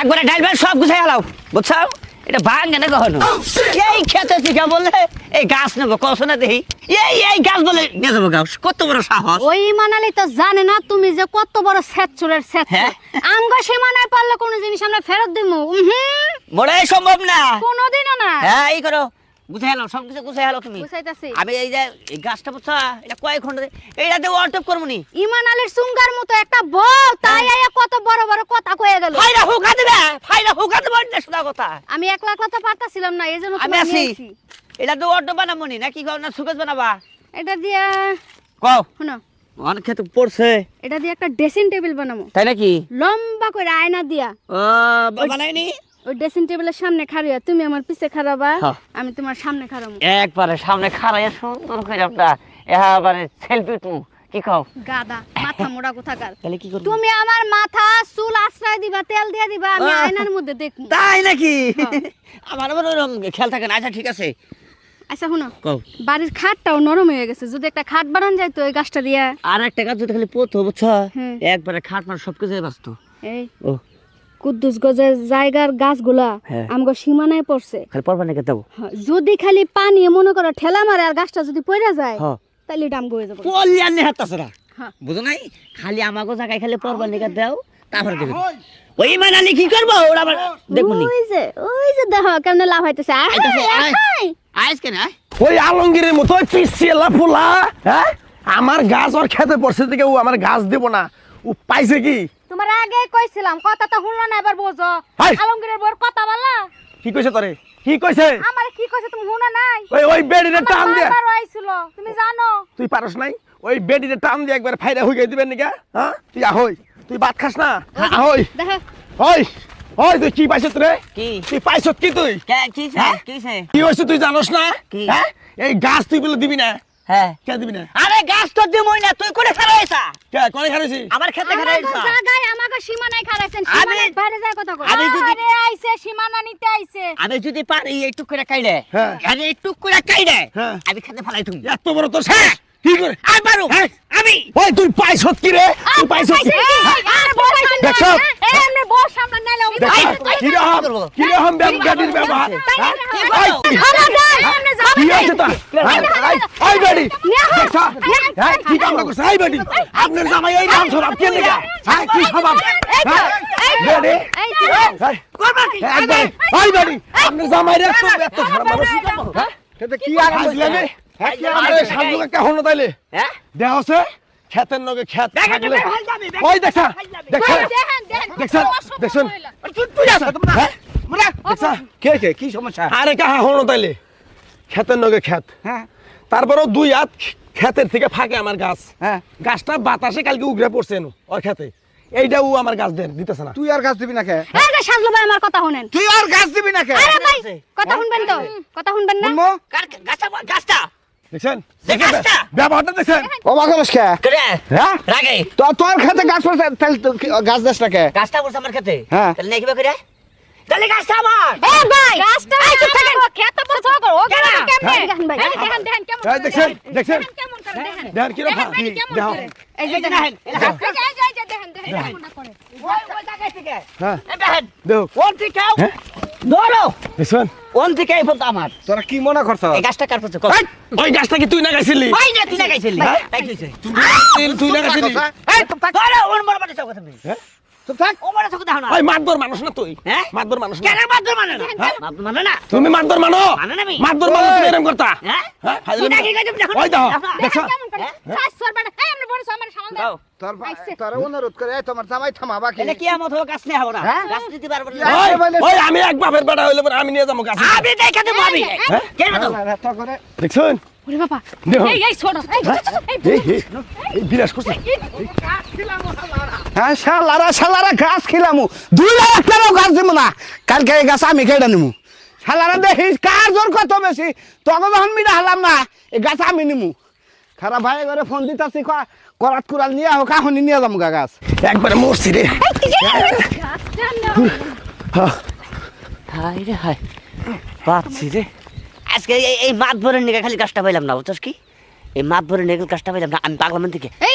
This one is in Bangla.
একবারে ডাইল ভাই সব গুছাই হালাও বুঝছ এটা ভাঙে না কখনো? এই খেতে শিখা বলে এই গাছ নেব কস না দেখি। এই এই গাছ বলে নিয়ে যাব গাছ। কত বড় সাহস। ওই মানালি তো জানে না তুমি যে কত বড় স্যাচুরের স্যাচ হ্যাঁ? আমগো সীমানায় পারলে কোনো জিনিস আমরা ফেরত দিমু। মোড়াই সম্ভব না। কোনোদিনও না। হ্যাঁ এই করো। গুছাই হালো সব কিছু গুছাই হালো তুমি। বুঝাইতাছি আমি এই যে এই গাছটা বুঝছ এটা কয় খন্ড এইটাতে অল্টপ করব নি। ইমান আলীর সুঙ্গার মতো একটা বউ তাই আয়া কত বড় বড় কথা কয়ে গেল ফাইনা হুকা দেবে ফাইনা হুকা দেবে এটা শোনা কথা আমি একলা একলা তো পারতাছিলাম না আমি আছি এটা তো বানাবো নি নাকি না সুকেশ বানাবা? এটা দিয়া কও। শোনো। অনেক ক্ষেত্রে পড়ছে। এটা দিয়ে একটা ড্রেসিং টেবিল বানাবো তাই নাকি? লম্বা করে আয়না দিয়া। ও বানাইনি? ওই ড্রেসিং টেবিলের সামনে খাড়িয়া তুমি আমার পিছে খাড়াবা। আমি তোমার সামনে খাড়াবো একবারে সামনে খাড়াইয়া সুন্দর করে এবারে সেলফি তু কি কও গাদা মাথা মোড়া কোথাকার তাহলে কি করব? তুমি আমার মাথা চুল আশ্রয় দিবা তেল দিয়ে দিবা আমি আয়নার মধ্যে দেখব। তাই নাকি? হ্যাঁ। আমার আবার ওরকম খেয়াল থাকে না। আচ্ছা ঠিক আছে। আচ্ছা শুনো। বাড়ির খাটটাও নরম হয়ে গেছে। যদি একটা খাট বানান যায় তো ওই গাছটা দিয়া। আর একটা কাজ যদি খালি পোত বুঝছ একবারে খাট মার সব কিছু এই ও। কুদ্দুস গজের জায়গার গাছগুলা হ্যাঁ। আমগো সীমানায় পড়ছে। খালি পরবা নাকি দেবো যদি খালি পানি মনে করো ঠেলা মারে আর গাছটা যদি পড়ে যায় হ্যাঁ তাহলে এটা আমগো হয়ে যাবে। কল্যাণ না। হ্যাঁ। বুঝো নাই? খালি আমাকে জায়গায় খালি পরবা নাকি দাও তারপরে দেবে। ওই মানালি কি করব? ওরা আবার দেখব নি। ওই যে ওই যে দেখো কেমনে লাভ হইতেছে আয়, আয়। আয়। আইস কেন? ওই আলমগীরের মতো পিছিয়ে ফুলা হ্যাঁ? আমার গাছ ওর খেতে পড়ছে থেকে ও আমার গাছ দেব না। ও পাইছে কি? তোমার আগে কইছিলাম কথা তো শুনলো না এবার বোঝো। আলমগীরের বউর কথা বললা কি কইছে তোরে? কি কইছে? আমার কি কইছে তুমি শুনো নাই? ওই ওই বেডিতে টান দিয়ে। বারবার আইছিল তুমি জানো। তুই পারস নাই? ওই বেডিতে টান দিয়ে একবার ফাইরা হয়ে দিবেন নাকি হ্যাঁ? তুই আহই তুই ভাত খাস না? আহই। দেখো। ওই ওই তুই কি পাইছত রে? কি? তুই পাইছত কি তুই? কে- হ্যাঁ? কিসে কি হয়েছে তুই জানোস না? কি? হ্যাঁ? এই গাছ তুই বলে দিবি না? হ্যাঁ। কে দিবি না? আরে গাছ তো দিমই না তুই কে কোনে খারেছি আমার ক্ষেতে আমাকে জায়গায় আমাকে সীমানায় খারাইছেন আমি- বাইরে যায় কথা কই আমি যদি- আইছে সীমানা নিতে আইছে আমি যদি পারি একটু করে কাইলে হ্যাঁ। আরে একটু করে কাইলে হ্যাঁ। আমি খেতে ফেলাই তুমি এত বড় তোর সাহস কি করে আমি পারু হ্যাঁ। আমি ওই তুই পাইছত কি রে তুই পাইছত কি আরে সামনে দেখছ? এই সামনে নাইলে আমি দেখো, তাই- কি রকম করব? কি রকম ব্যবহার হ্যাঁ? কি এই, করব? কি- খবরদার এমনি যাবে কি হয়েছে তোর? হ্যাঁ? এই, এই বেডি, দেখছ? হ্যাঁ, কি কামড়া করছে? এই বেডি, আপনার জামাই এই নাম স্বভাব কে লেগা? হ্যাঁ, কি স্বভাব? হ্যাঁ? বেডি, এই তো এই, করবা কি এই বেডি, এই বেডি, আপনার জামাই রে এত- এত খারাপ মানুষ। হ্যাঁ? কি আর ফাজলামি? হ্যাঁ, কি আরে সাজুকে কেহন তাইলে? হ্যাঁ দেহ আছে? ক্ষেতের নগে থাকলে- ওই দেখছেন? তুই তোমরা হ্যাঁ? দেখছা? কে কে কি সমস্যা আরে কাহা হনো তাইলে নগে ক্ষেত হ্যাঁ তারপরেও দুই হাত ক্ষেতের থেকে ফাঁকে আমার গাছ। হ্যাঁ। গাছটা বাতাসে কালকে উগরে পড়ছে ওর খেতে এইটা ও আমার গাছ দেন দিতেছে না। তুই আর গাছ দিবি না কে? এই সাজলো ভাই আমার কথা শুনেন। তুই আর গাছ দিবি না কে? আরে ভাই কথা শুনবেন তো কথা শুনবেন না? শুনব? গাছটা গাছটা? দেখছেন? যে দেখছেন? অবাক হস কে হ্যাঁ? রাগে। তো তোর খেতে গাছ পড়ছে তাহলে গাছ দেশ না কে? গাছটা বলছে আমার খেতে হ্যাঁ। তাহলে নেই কিবা করে? তাহলে গাছটা আমার। এ ভাই গাছটা এই চুপ থাকেন খেত তো বড় করে ও কেন? কেমনে দেখেন ভাই দেখেন দেখেন। দেখেন দেখেন। কীরকম দেখেন? এই যে দেখেন না হ্যাঁ। হ্যাঁ? তোরা কি মনে করছ? এই গাছটা কার ওই গাছটা কি তুই না গাইছিলি তুই হ্যাঁ? তাই কইছে তুই- তুই না গাইছিলি মাতবর মানুষ না তুই। হ্যাঁ? মাতবর মানুষ কেন মাদুর মানে মানে না? তুমি মাতবর মানো মানে মাতবর মানো তুমি এরকম করতা। হ্যাঁ? হ্যাঁ? ওই দেখো। দেখো। দাও। দাও তোর তোর অনুরোধ করে এই তোমার জামাই থামাবা কি এলে কি আমত হবে গাছ নিয়ে না? গাছ নিতে পারব না। ওই ওই আমি এক বাপের বেটা হইলে পরে আমি নিয়ে যাব গাছ আমি দেখে দেবো আমি? কেন তো? না, না, তো করে দেখছেন? ওরে বাবা। এই এই ছোট এই এই এই এই, এই বিরাজ করছে। হ্যাঁ শালারা শালারা গাছ খিলামু। দুই লাখ টাকাও গাছ দিব না। কালকে এই গাছ আমি কেটে নিমু। শালারা দেখিস কার জোর কত বেশি? তোকে যখন মিটা হালাম না এই গাছ আমি নিমু। খারাপ ভাই ঘরে ফোন দিতাছি ক- করাত কুড়াল নিয়ে হোক এখনই নিয়ে যাব গা গাছ। একবারে মরছি রে। হাই রে? হাই পাচ্ছি রে। আজকে এই মাত ভরে নিয়ে খালি কাজটা পাইলাম না বুঝছস কি? এই মাত ভরে নিয়ে কাজটা পাইলাম না আমি পাগলাম থেকে এই